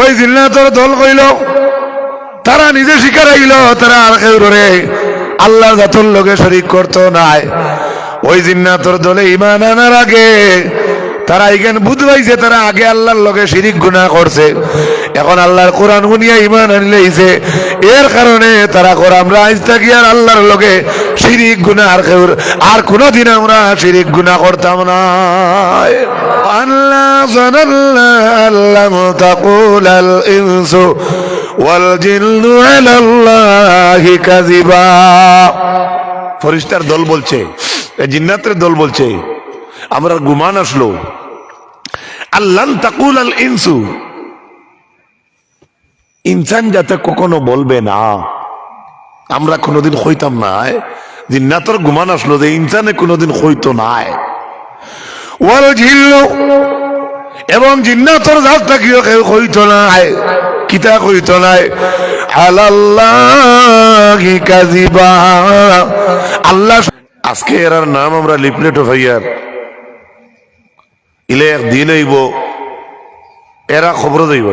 ওই জিল্লাতর দল কইল, তারা নিজে শিকার আইল তারা আর কেউ রে আল্লাহ জাতুর লোকে শরিক করতো নাই। ওই জিন্নাতর দলে ইমান আনার আগে তারা এখানে বুঝবাইছে তারা আগে আল্লাহর লোকে শিরিক গুনা করছে। এখন আল্লাহর কোরআন শুনিয়া ইমান আনলেইছে এর কারণে তারা কর আমরা আজ থাকি আর আল্লাহর লগে শিরিক গুনাহ আর কেউ, আর কোনোদিন আমরা শিরিক গুনাহ করতাম না। আল্লাহ আল্লাহ তাকুলাল ইনসু ওয়াল জিন্নু আলাল্লাহি কাযিবা। ফরিস্তার দল বলছে জিন্নাতের দল বলছে, আমরা গুমান আসলো। আল্লাহ তাকুল আল ইনসু ইনসান যাতে কখনো বলবে না। আমরা কোনোদিন হইতাম না জিন্নাতর গুমান আসলো যে ইনসানে কোনোদিন হইতো নাই এবং জিন্নাতর জাত থাকিও কেউ নাই কিতা কইতো নাই আলাল্লাহি কাযিবা। আল্লাহ আজকে এরার নাম আমরা লিপলেট ভাইয়ার। ইলে একদিন আইব এরা খবর যাইব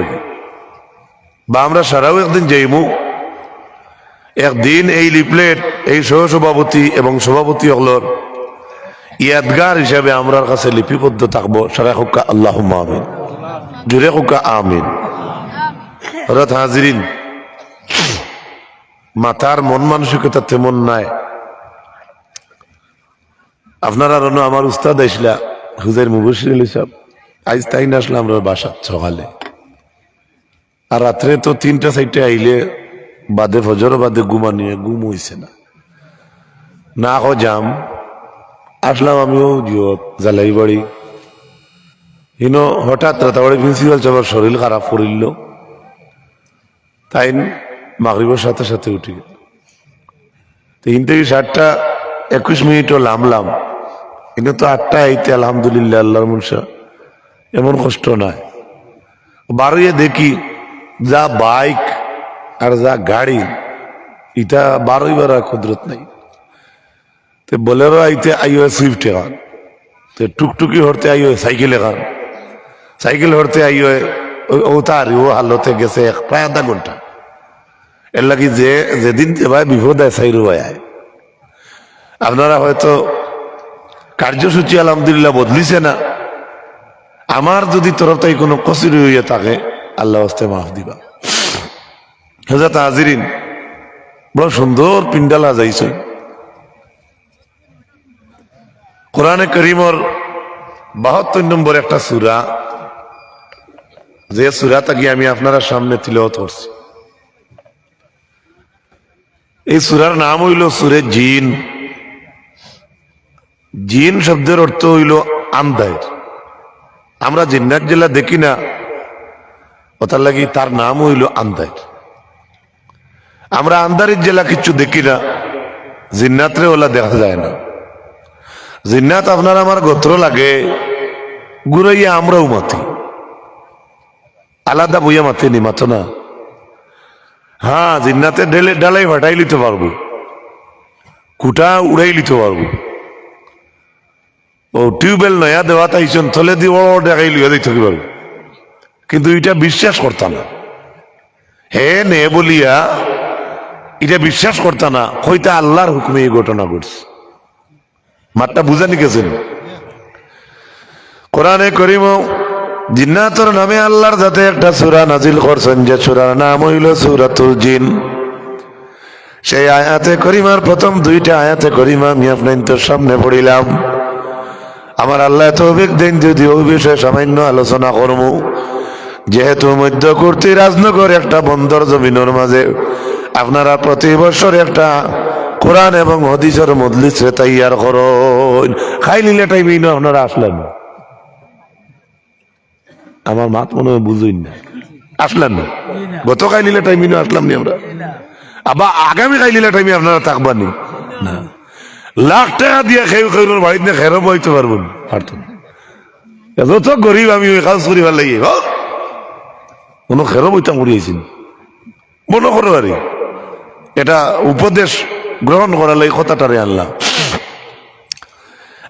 বা আমরা সারাও একদিন যাইমু। একদিন এই লিপলেট, এই সহ সভাপতি এবং সভাপতি হলর ইয়াদগার হিসাবে আমরার কাছে লিপিবদ্ধ থাকব। সারা হুক্কা আল্লাহ আমিন। জুড়ে হুক্কা আমিন। হরত হাজিরিন, মাথার মন মানসিকতা তেমন নাই। আপনারা রনো আমার উস্তাদ আইসলা, হুজাইর মুবশির আলী সাহেব আজ তাই না আসলে আমরা বাসা সকালে। আর রাত্রে তো তিনটা, চারটে আইলে বাদে ফজর, বাদে ঘুমা নিয়ে ঘুম হইছে না। না হো যাম। আসলাম আমিও জিওত জালাই বাড়ি। ইনো হঠাৎ রাতাবাড়ি প্রিন্সিপাল সাহেবের শরীর খারাপ করিল। তাই মাগরিবের সাথে সাথে উঠি গেল। তিন থেকে সাতটা, একুশ মিনিটও লামলাম। কিন্তু তো আটটা আইতে, আলহামদুলিল্লাহ, আল্লাহর মুনসা, এমন কষ্ট নয় বারোয়ে দেখি যা বাইক আর যা গাড়ি ইটা বারোই বারো কুদরত নাই। তো বলেরো আইতে আইও সুইফট এখান তো টুকটুকি হরতে আইও সাইকেল এখান সাইকেল হরতে আইও ও ও হালতে গেছে প্রায় আধা ঘণ্টা। এর লাগি যে, যেদিন যে ভাই বিপদ হয় সাইরু ভাই আয়। আপনারা হয়তো কার্যসূচি আলহামদুলিল্লাহ বদলিছে না। আমার যদি তরফ থেকে কোনো কসুরি হইয়া থাকে আল্লাহ হস্তে মাফ দিবা। হেজাত হাজিরিন, বড় সুন্দর পিন্ডালা যাইছে কোরআনে করিমর বাহাত্তর নম্বর একটা সুরা, যে সুরা তাকে আমি আপনারা সামনে তিলওয়াত করছি। এই সুরার নাম হইল সুরে জিন। জিন শব্দের অর্থ হইল আন্দায়ের আমরা জিন্নাত জেলা দেখি না ওটার লাগি তার নাম হইল আন্দায়ের আমরা আন্দারের জেলা কিছু দেখি না, জিন্নাতরে ওলা দেখা যায় না। জিন্নাত আপনার আমার গোত্র লাগে গুড়াইয়া আমরাও মাতি। আলাদা বইয়া মাতি নি, মাতো না। হ্যাঁ জিন্নাতে ডেলে ডালাই ফাটাই লিতে পারব। কুটা উড়াই লিতে পারব। ও টিউবওয়েল নয়া দেওয়া তাইছেন থলে দিয়ে বড় দেখাই লিয়া দিতে পারব। কিন্তু এটা বিশ্বাস করতাম না। হে নে বলিয়া, এটা বিশ্বাস করতাম না হয়তো আল্লাহর হুকুমে এই ঘটনা ঘটছে। মাঠটা বুঝানি গেছেন কোরআনে করিম, জিন্নাতর নামে আল্লাহর যাতে একটা সুরা নাজিল করছেন, যে সুরার নাম হইল সুরাতুল জিন। সেই আয়াতে করিমার প্রথম দুইটা আয়াতে করিমা, আমি আপনার সামনে পড়িলাম। আমার আল্লাহ তৌফিক দিন, যদি ওই বিষয়ে সামান্য আলোচনা করব যেহেতু মধ্যকর্তী রাজনগর একটা বন্দর জমিনের মাঝে, আপনারা প্রতি বছর একটা কোরআন এবং হদিসের মজলিসে তৈয়ার করুন। খাই নিলে টাইমে আপনারা আসলেন। আমার মাত মনে হয় বুঝুই না। আসলেন না। গত খাই নিলে টাইমে আসলাম নি আমরা। আবার আগামী খাই নিলে টাইমে আপনারা থাকবানি না। লাখ টাকা দিয়ে খেয়ে খেয়ে বাড়িতে খেরো বইতে পারব না। পারতো। যত গরিব, আমি কাজ করি ভালো লাগে। কোনো খেরো বইতাম করিয়েছি মনে করো আর এটা উপদেশ গ্রহণ করার লাগে কথাটারে আনলাম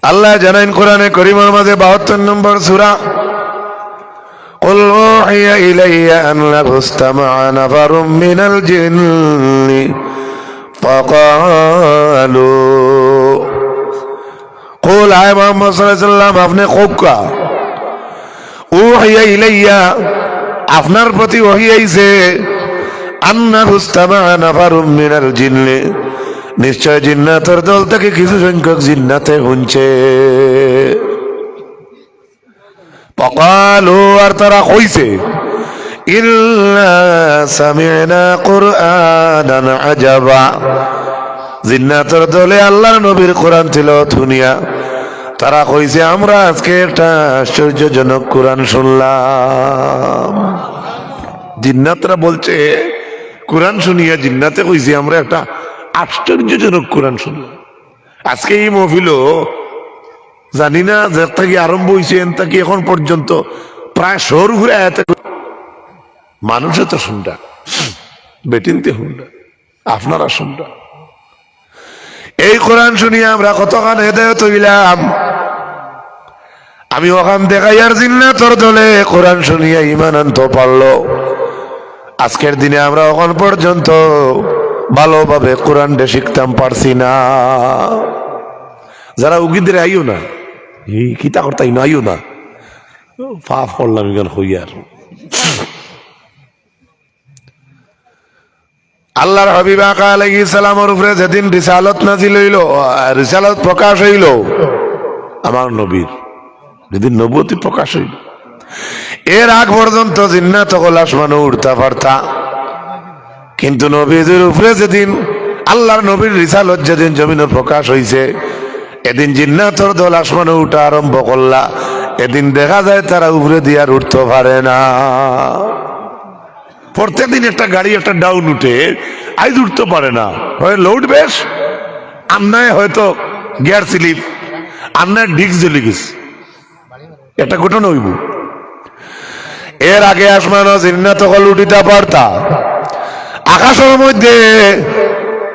আল্লাহ জানাইন কোরআনে করিমার মাঝে বাহাত্তর নম্বর সুরা قل أوحي إلي أنه استمع نفر من الجن فقالوا قول আয় মোহাম্মদ সাল্লাম আপনি কোকা উহিয়া ইলাইয়া আপনার প্রতি ওহি আইছে আন্না হুস্তামা নাফারুম মিনাল জিন্নে, নিশ্চয় জিন্নাতের দল থেকে কিছু সংখ্যক জিন্নাতে শুনছে পকালু আর তারা কইছে জিন্নাতের দলে আল্লাহর নবীর কোরআন ছিল দুনিয়া তারা কইছে, আমরা আজকে একটা আশ্চর্যজনক কোরআন শুনলাম। জিন্নাতরা বলছে, কোরআন শুনিয়া জিন্নাতে কইছে, আমরা একটা আশ্চর্যজনক কোরআন শুনলাম। আজকে এই মহফিল জানি না যে থেকে আরম্ভ হয়েছে এন থেকে এখন পর্যন্ত প্রায় শহর ঘুরে আয়াতে মানুষে তো শুনটা বেটিনতে শুনটা আপনারা শুনটা এই কোরআন শুনিয়া আমরা কতখান হেদায়ত হইলাম। আমি ওখান দেখাইয়ার জিন্নাতর দলে কোরআন শুনিয়া ইমান আনতে পারল। আজকের দিনে আমরা ওখান পর্যন্ত ভালোভাবে কোরআনটা শিখতাম পারছি না। যারা উগিদের আইও না, এই কিতা করতাই না। আইও না ফাফ করলাম ইগান হইয়ার আল্লাহর হাবিব আলাইহি সালামের উপরে যেদিন রিসালত নাজিল হইল রিসালত প্রকাশ হইল, আমার নবীর। যেদিন নবতী প্রকাশ হইল। এর আগ পর্যন্ত জিন্নাত সকল আসমানে উঠতা পারতা কিন্তু নবীদের উপরে যেদিন, আল্লাহর নবীর রিসালত যেদিন জমিনে প্রকাশ হইছে, এদিন জিন্নাতর দল আসমানে উঠা আরম্ভ করলা। এদিন দেখা যায় তারা উপরে দিয়ে আর উঠতে পারে না। প্রত্যেক দিন একটা গাড়ি, একটা ডাউন উঠে, আইজ উঠতে পারে না। হয় লোড বেশ, আমনায় হয়তো গিয়ার স্লিপ, আমনায় ডিস্ক জ্বলে গেছে। একটা ঘটনা হইব। এর আগে আসমান জিন্নাত হল উঠিতে পারতা। আকাশের মধ্যে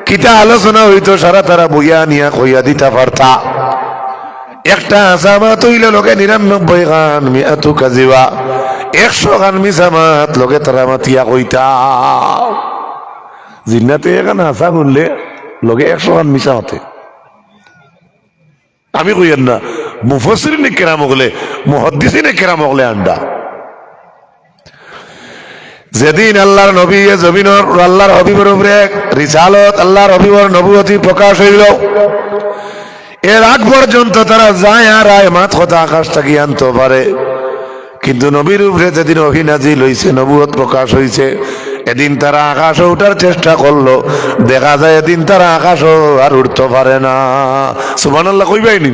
কিতা আলোচনা হইতো, সারা তারা বইয়া নিয়া কইয়া দিতে পারতা। একটা আসামাত হইলে লোকে নিরানব্বই গান মিয়াতু কাজিবা। একশো গান মিসামাত লোকে তারা মাতিয়া কইতা। জিন্নাতে এখানে আসা শুনলে লোকে একশো গান মিশা হতে আমি কইয়েন না হলে, মুহদ্দিসিনে কেরাম হলে আন্ডা। যেদিন আল্লাহর নবী জমিনের আল্লাহর হবিবর উপরে রিসালত, আল্লাহর হবিবর নবুয়তি প্রকাশ হইল, এর আগ পর্যন্ত তারা যায় আর আয় মাত কথা আকাশ থাকি আনতে পারে। কিন্তু নবীর উপরে যেদিন অহিনাজি লইছে নবুয়ত প্রকাশ হইছে, এদিন তারা আকাশে উঠার চেষ্টা করল, দেখা যায় এদিন তারা আকাশও আর উঠতে পারে না। সুমান আল্লাহ কইবাইনি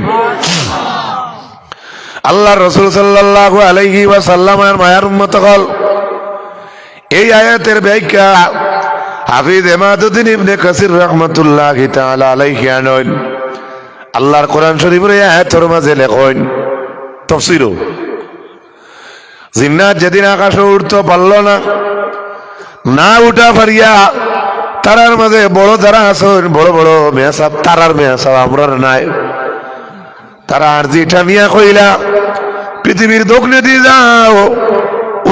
আল্লাহ রসুল সাল্লাহ আলাইহি ওয়া সাল্লামের মায়ার উম্মত হল এই আয়াতের ব্যাখ্যা হাফিজ এমাদুদ্দিন ইবনে কাসির রহমতুল্লাহ তাআলা আলাইহি আনন আল্লাহর কোরআন শরীফের এই আয়াতের মাঝে লেখেন তাফসীরও জিন্নাত যেদিন আকাশে উঠতে পারল না না উঠা পারিয়া তারার মাঝে বড় যারা আছেন, বড় বড় মেয়াসাব তারার মেয়াসাব আমরার নাই। তারা আর যেটা নিয়া কইলা পৃথিবীর দক্ষিণে দিয়ে যাও,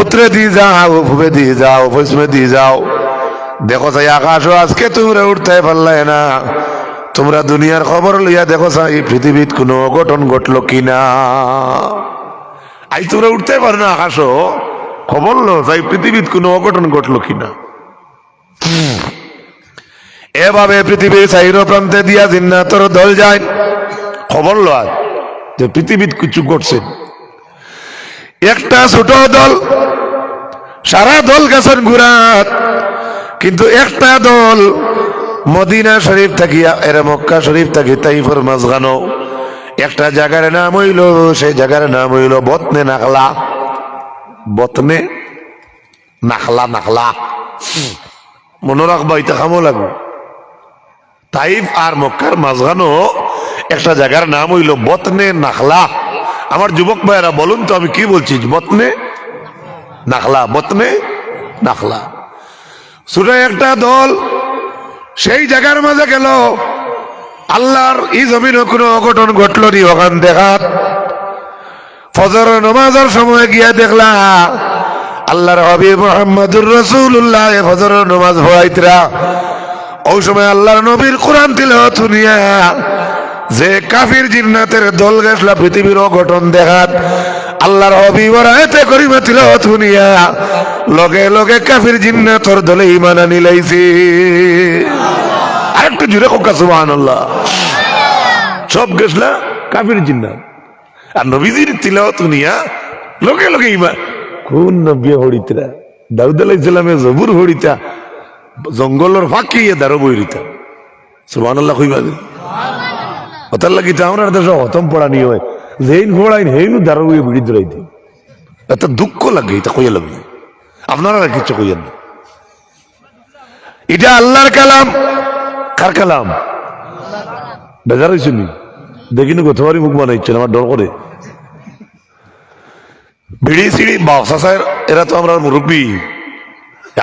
উত্তরে দিয়ে যাও ভুবে দিয়ে যাও, পশ্চিমে দিয়ে যাও। দেখো চাই আকাশও আজকে তোমরা উঠতে পারলে না। তোমরা দুনিয়ার খবর লইয়া দেখো চাই পৃথিবীত কোনো অঘটন ঘটলো কিনা। আজ তোমরা উঠতে পারো না আকাশও। খবর লো চাই পৃথিবীত কোনো অঘটন ঘটলো কিনা। এভাবে পৃথিবীর চাইর প্রান্তে দিয়া জিন্নাতর দল যায়। খবর লো যে পৃথিবীত কিছু ঘটছে। একটা ছোট দল, সারা দল গেছেন ঘুরাত কিন্তু একটা দল, মদিনা শরীফ থাকিয়া, এর মক্কা শরীফ থাকি তাইফর মাঝখানো। একটা জায়গার নাম হইল, সেই জায়গার নাম হইল বতনে নাখলা। বতনে নাখলা নাখলা। মনে রাখবা, এটা খামো লাগবে। তাইফ আর মক্কার মাঝখানো, একটা জায়গার নাম হইল বতনে নাখলা। আমার যুবক ভাইয়েরা, বলুন তো আমি কি বলছি? বতনে? নাখলা। বতনে? নাখলা। ছোট একটা দল সেই জায়গার মাঝে গেল। আল্লাহর ই জমিন কোনো অঘটন ঘটল নি, ওখান দেখাত ফজর নমাজের সময় গিয়া দেখলা, আল্লাহর হাবিব মোহাম্মদুর রসুল্লাহ ফজর নমাজ পড়াইতরা। ওই সময় আল্লাহর নবীর কোরআন তিলাওয়াত শুনিয়া যে কাফির জিন্নাতের দল গেছলা পৃথিবীর অঘটন দেখাত। আল্লাহর হবিবর আয়তে করিমা তিলাওয়াত শুনিয়া লগে লগে কাফির জিন্নাতর দলে ইমান আনি লাইছি। আরেকটু জুড়ে কোকা সুবহানাল্লাহ। সব গেছলা কাফির জিন্নাত। আর নবীজির তিলাওয়াত শুনিয়া লগে লগে ইমান কোন নবী হরিতরা দাউদ সালামে জবুর হরিতা জঙ্গলের ফাঁকি দারো বইরিতা সুবহানাল্লাহ কইবা হতার লাগি তো আমরা দেশ হতম পড়ানি হয়। যেইন ঘোড়াইন, হেইনু বই বিড়ি ধরাই দিই এত দুঃখ লাগে, এটা কইয়া লাগবে আপনারা কিছু কইয়েন না। এটা আল্লাহর কালাম। কার কালাম? বেজার হয়েছে নি? দেখিনি কোথাবারই মুখ বানাইছেন আমার ডর করে। বিড়ি সিড়ি বাক্সা স্যার এরা তো আমরা মুরব্বী।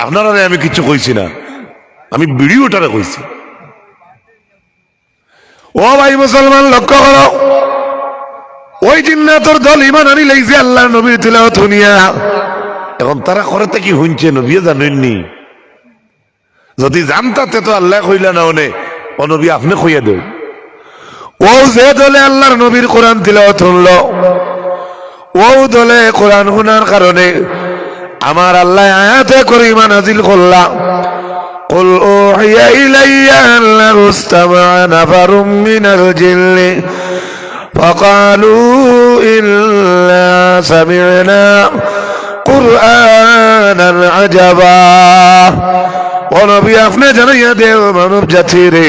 আপনারা আমি কিচ্ছু কইছি না। আমি বিড়ি ওটারে কইছি। ও ভাই মুসলমান, লক্ষ্য করো। ওই জিন্নাতর দল ইমান আনি লাইছে আল্লাহ নবীর তিলাওয়াত শুনিয়া। এখন তারা করে কি শুনছে নবী জানেননি? যদি জানতাতে তো আল্লাহ কইলা না ওনে ও নবী আপনি কইয়া দেও ও যে দলে আল্লাহর নবীর কোরআন তিলাওয়াত শুনলো, ও দলে কোরআন শোনার কারণে আমার আল্লাহ আয়াতে করিমা নাজিল করলা قل أوحي إلي أنه استمع نفر من الجن فقالوا إنا سمعنا قرآنا عجبا ونبي أفنى جنيا দেও মানব জাতিরে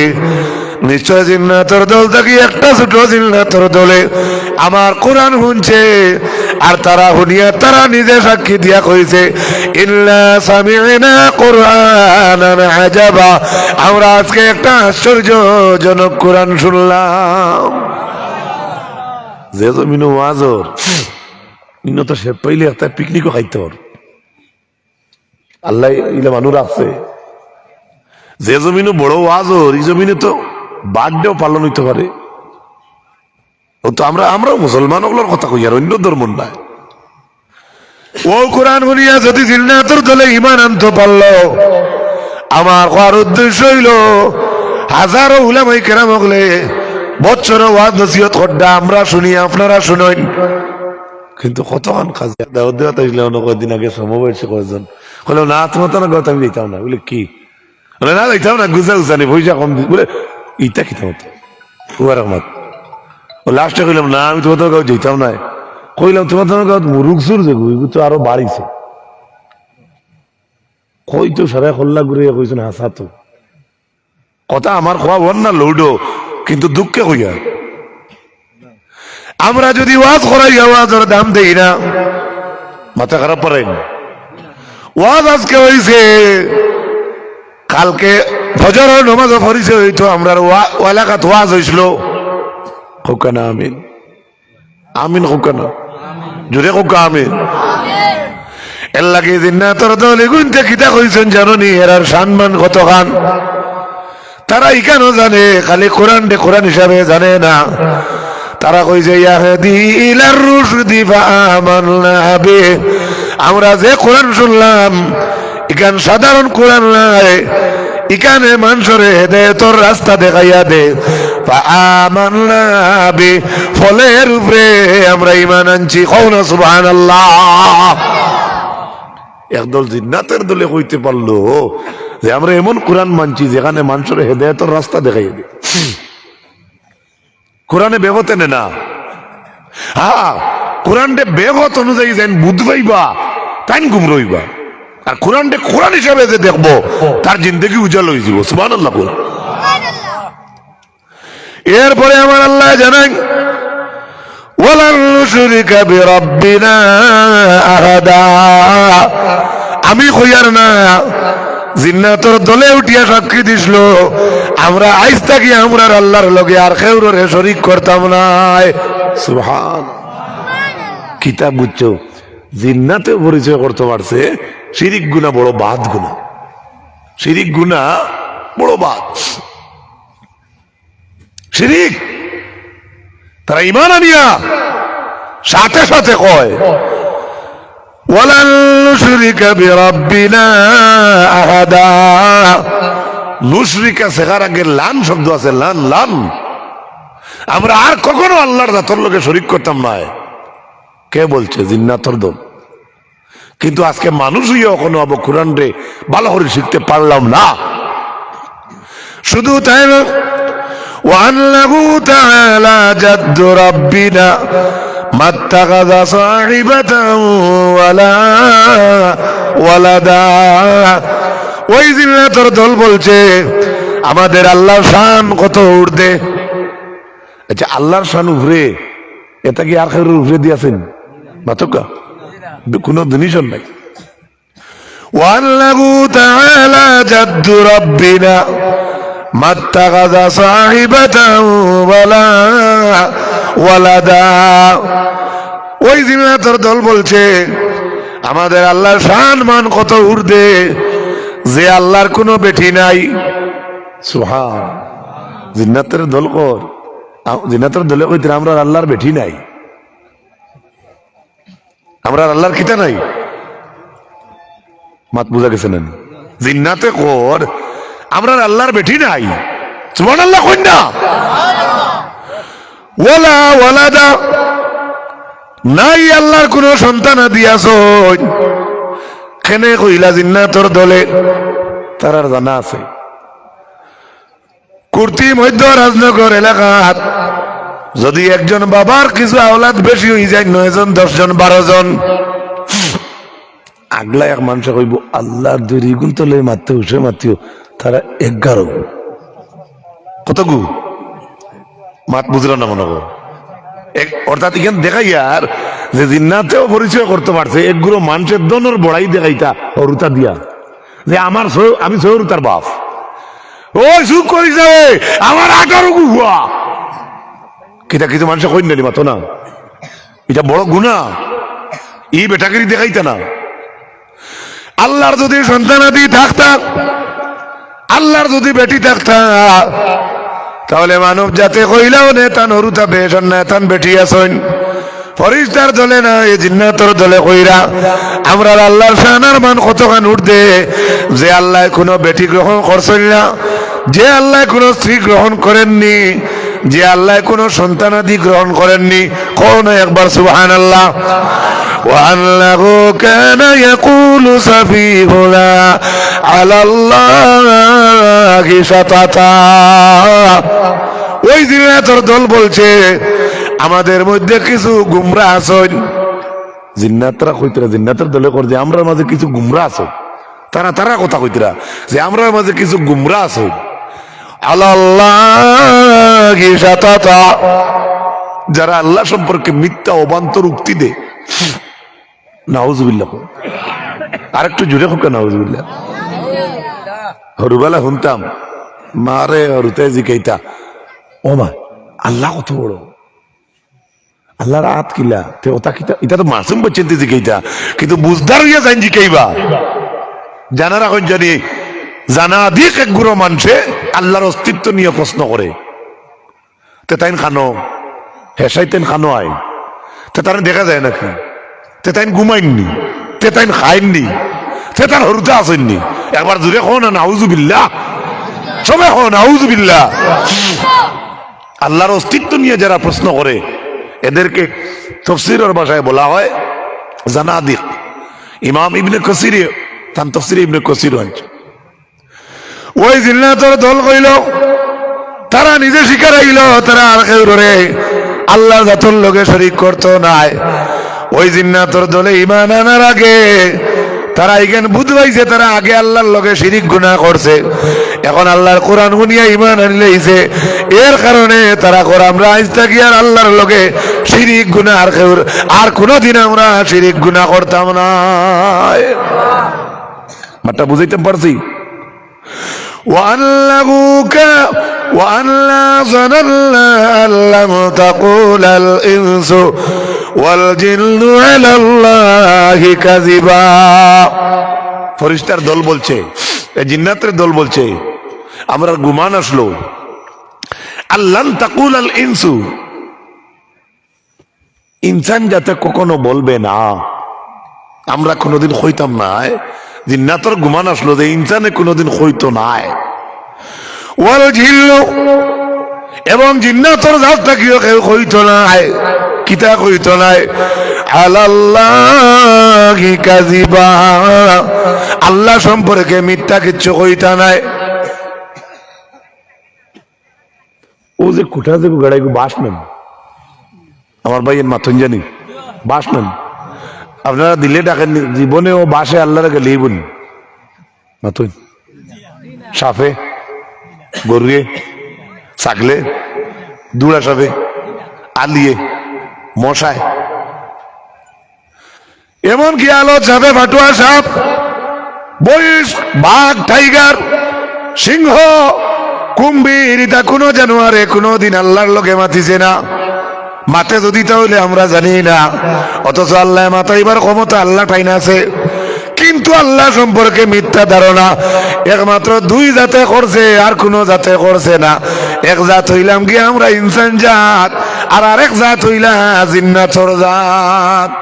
নিশ্চয় জিন্নাতর দল থেকে একটা ছোট জিন্নাতর দলে আমার কোরআন শুনছে আর তারা শুনিয়া তারা নিজে সাক্ষী দিয়া কইছে আমরা আজকে একটা আশ্চর্যজনক কোরআন শুনলাম। যে জমিন ওয়াজর তো সে পাইলে একটা পিকনিকও খাইতে পার আল্লাহ ইলে মানুষ রাখছে যে জমিনে বড় ওয়াজর, এই জমিনে তো বার্থডেও পালন হইতে পারে। ও তো আমরা আমরাও মুসলমান ওগুলোর কথা কই আর অন্য ধর্ম নাই। ও কোরআন শুনিয়া যদি জিন্নাতর দলে ইমান আনতে পারল আমার হওয়ার উদ্দেশ্য হইল হাজারো উলামাই কেরাম হলে বছর ওয়াজ নসিহত করডা আমরা শুনি আপনারা শুনেন। কিন্তু কতক্ষণ কাজ? দাওয়াত দেওয়া তাইলে অন্য কয়েকদিন আগে সমবয়সী কয়েকজন। বলে না তোমার তো না কথা আমি দিতাম না। বলে কি? বলে না দিতাম না গুজা গুজানি পয়সা কম বলে ইটা কি তোমার হুয়ার রহমত। লাস্টে কইলাম, না, আমি তোমার গাঁও যেতাম না কইলাম তোমার গাঁও মুরুগ সুর যে তো আরও বাড়িছে। কই তো সারা খোল্লা ঘুরে কইছেন হাসা তো। কথা আমার খোয়া বল না, লৌডো, কিন্তু দুঃখে কইয়া। আমরা যদি ওয়াজ করাই ওয়াজের দাম দেই না। মাথা খারাপ পড়াই না ওয়াজ আজকে হয়েছে কালকে ফজর নমাজ পড়িছে হইতো, আমরা এলাকাত ওয়াজ হয়েছিল হোকানা, আমিন। আমিন, হোকানা। জোরে হোকা, আমিন। এর লাগে জিন্নাতর দল এগুনতে কিতা কইছেন জাননি এরার সম্মান কত খান? তারা ইকানো জানে? খালি কোরআন দে, কোরআন হিসাবে জানে না। তারা কইছে, ইয়াহদি ইলার রুশদি ফাআমাননা বে আমরা যে কোরআন শুনলাম ইকান সাধারণ কোরআন নাই। ইকানে মানুষরে হেদায়তর রাস্তা দেখাইয়া দে। ফলের উপরে আমরা ইমান আনছি। কওনা সুবহানাল্লাহ। একদল জিন্নাতের দলে কইতে পারল যে, আমরা এমন কোরআন মানছি যেখানে মানুষের হেদায়তর রাস্তা দেখাই দে। কোরআনে বেগতে নে না? হ্যাঁ কোরআনটে বেগত অনুযায়ী যেন বুঝবাইবা তাই গুম রইবা। আর কোরআনটে কোরআন হিসাবে যে দেখব তার জিন্দগি উজাল হয়ে যাব। সুবান আল্লাহ এরপরে আমার আল্লাহ জানাই আমি কইয়ার না জিন্নাতর দলে উঠিয়া সাক্ষী দিছিল। আমরা আইজ থাকি আমরার আল্লাহর লগে আর খেউরে শরিক করতাম না সুবহান। কিতাব বুঝছ? জিন্নাতে পরিচয় করতে পারছে। শিরিক গুণা বড় বাদ গুণা শিরিক গুণা বড় বাদ শিরিক তারা ইমান আনিয়া সাথে সাথে কয় ولن نشرك بربنا أحدا নুশরিকা শেখার আগে লান শব্দ আছে লান লান আমরা আর কখনো আল্লাহর দাতর লোকে শরিক করতাম না কে বলছে জিন্নাতর দল কিন্তু আজকে মানুষই এখনো আবু কোরআন রে ভালো করে শিখতে পারলাম না শুধু তাই না وأنه تعالى جد ربنا ما اتخذ صاحبة ولا ولدا ওই জিল্লাতর দল বলছে আমাদের আল্লাহ শান কত উর্দে আচ্ছা আল্লাহর শান উপরে এটা কি আর কারোর উপরে দিয়েছেন বাতকা কোনো জিনিসও নাই وأنه تعالى جد ربنا ما اتخذ صاحبة ولا ولدا ওই জিল্লাতর দল বলছে আমাদের আল্লাহর শান মান কত উর্দে যে আল্লাহর কোনো বেটি নাই সুহান জিন্নাতের দল কর আ- জিন্নাতের দলে কইতে আমরা আল্লাহর বেটি নাই আমরা আল্লাহর কিতা নাই। মাত বুঝা গেছে না জিন্নাতে কর, আমরা আল্লাহর বেটি নাই। সুবহান আল্লাহ না। ওয়ালা ওয়ালাদা, নাই আল্লাহর কোন সন্তান দিয়াছ কেনে কইলা জিন্নাতর দলে? তারার জানা আছে। কুর্তি, মধ্য রাজনগর এলাকাত যদি একজন বাবার কিছু আওলাদ বেশি হয়ে যায় নয় জন দশ জন বারো জন আগলা এক মানুষ কইব, আল্লাহ দুই রিগুণ তলে মারতে উঠে মাতিও তারা এগারো। কত গু? মাত বুঝলাম না মনে করো অর্থাৎ এখানে দেখাই আর, যে জিন্নাতেও পরিচয় করতে পারছে, একগুলো মানুষের দনের বড়াই দেখাইতা, অরুতা দিয়া। যে আমার আমি সহরুতার বাপ। ও সুখ করি যাবে আমার আঠারো গুয়া কিতা কিছু মানুষ কই নালি মাতো না। এটা বড় গুণা ই বেটাগিরি দেখাইতা না। আল্লাহর যদি সন্তান সন্তানাদি থাকতা, আল্লাহর যদি বেটি থাকতা, তাহলে মানব জাতে কইলাও নেতান হরুতা বেশ নেতান বেটি আসন ফরিস্তার দলে না, এই জিন্নাতর দলে কইরা আমরা আল্লাহর শানার মান কতখান উঠতে যে আল্লাহ কোনো বেটি গ্রহণ করছেন না, যে আল্লাহ কোনো স্ত্রী গ্রহণ করেননি যে আল্লাহ কোনো সন্তানাদি গ্রহণ করেননি কোন একবার সুবহান আল্লাহ وأنه كان يقول سفيهنا على الله شططا ওই জিন্নাতর দল বলছে আমাদের মধ্যে কিছু গুমরা আছেন জিন্নাতরা কইতরা জিন্নাতের দলে কর যে আমরা মাঝে কিছু গুমরা আছে তারা তারা কথা কইতরা যে আমরা মাঝে কিছু গুমরা আছে আল্লাহ শাতাতা যারা আল্লাহ সম্পর্কে মিথ্যা অবান্তর উক্তি দেয়, নাউজুবিল্লাহ। আর একটু জুড়ে হোক, নাউজুবিল্লাহ। হরুবেলা শুনতাম মারে হরুতে জিকাইতা। ও মা আল্লাহ কত বড়। আল্লাহর আত কিলা, তে ওটা কিতা এটা তো মাসুম বচ্চেন তে জিকাইতা। কিন্তু বুঝদার হইয়া যাইন জিকাইবা। জানার এখন জানি, জানা দিক এক গুরো মানুষে আল্লাহর অস্তিত্ব নিয়ে প্রশ্ন করে। তে তাইন খানো হেসাইতেন খানো আয় তে তার দেখা যায় নাকি? তেতাইন ঘুমাইননি। তেতাইন খাইননি। তে তার হরুতে আসেননি একবার জুড়ে হো না নাউজুবিল্লাহ সবে হো নাউজুবিল্লাহ আল্লাহর অস্তিত্ব নিয়ে যারা প্রশ্ন করে এদেরকে তফসিরের ভাষায় বলা হয় জানাদিক। ইমাম ইবনে কসির তান তফসির ইবনে কসির হচ্ছে ওই জিল্লাতর দল কইল তারা নিজে শিকার আইল তারা আর কেউ রে আল্লাহ জাতর লোকে শরিক করতো নাই ওই জিন্নাতর দলে ইমান আনার আগে তারা এখানে বুঝবাইছে তারা আগে আল্লাহর লগে শিরিক গুনাহ করছে এখন আল্লাহর কোরআন শুনিয়া ইমান আনলেইছে এর কারণে তারা কর আমরা আজ থাকি আর আল্লাহর লগে শিরিক গুনাহ আর কেউ আর কোনোদিন আমরা শিরিক গুনাহ করতাম না মাঠটা বুঝাইতে পারছি وأنه كان وأن لا ظننا أن لم تقول الإنس والجن على الله كذبا ফরিস্তার দল বলছে এ জিন্নাতের দল বলছে আমরা গুমান আসলো আল্লাহ তাকুল আল ইনসু ইনসান যাতে কখনো বলবে না আমরা কোনোদিন হইতাম না জিন্নাতর গুমান আসলো যে ইনসানে কোনোদিন হইতো নাই এবং জিন্নাতর জাত থাকিও কেউ হইতো নাই, কিতা কইতো নাই। আলাল্লাহি কাজিবা আল্লাহ সম্পর্কে মিথ্যা কিচ্ছু কইতা নাই। ও যে কুঠা যে গাড়াই বাস আমার ভাইয়ের মাথন জানি বাস আপনারা দিলে ডাকেন জীবনে ও বাসে আল্লাহর গেলেই বলি মাথুন। সাফে। গরুয়ে, ছাগলে দুড়া সাপে, আলিয়ে, মশায়। এমন কি আলো চাপে ভাটুয়া সাপ? বইস বাঘ, টাইগার, সিংহ, কুম্ভীর ইটা কোনো জানুয়ারে, কোনো দিন আল্লাহর লোকে মাতিছে না। মাতে যদি তাহলে আমরা জানি না। অথচ আল্লাহ মাতাইবার ক্ষমতা আল্লাহ টাইন আছে কিন্তু আল্লাহ সম্পর্কে মিথ্যা ধারণা। একমাত্র দুই জাতে করছে, আর কোনো জাতে করছে না। এক জাত হইলাম কি আমরা ইনসান জাত, আর আরেক জাত হইলা জিন্নাথর জাত।